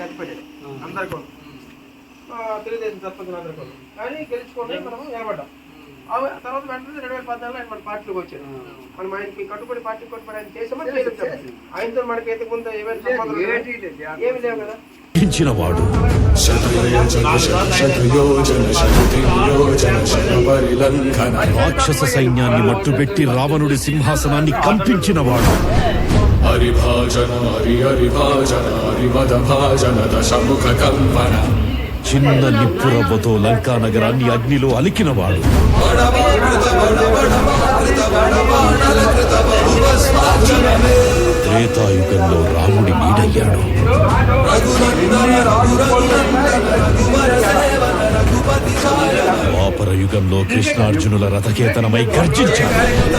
చచ్చిపోయాడు. అందరికీ తెలుగుదేశం సర్పంచ్ అందరికీ కానీ గెలుచుకొని మనం నిలబడ్డాం. తర్వాత వెంటనే రెండు వేల పద్నాలుగులో ఆయన మన పార్టీలోకి వచ్చాడు. మనం ఆయనకి కట్టుబడి పార్టీ కట్టుబడి ఆయన చేసామని చేయలేదు ఆయనతో మనకైతే ముందు ఏమైనా సంబంధం లేదా? ఏమి లేవు కదా. వాడు రాక్షస సైన్యాన్ని మట్టుబెట్టి రావణుడి సింహాసనాన్ని కంపించిన వాడు హరిభాజన హరి హరిమద భాజన దశముఖ కంపన. చిన్న నిప్పురవ్వతో లంకా నగరాన్ని అగ్నిలో అలికినవాడు. త్రేతాయుగంలో రాముడి నీడయ్యాడు ద్వాపర యుగంలో కృష్ణార్జునుల రథకేతనమై గర్జించాడు.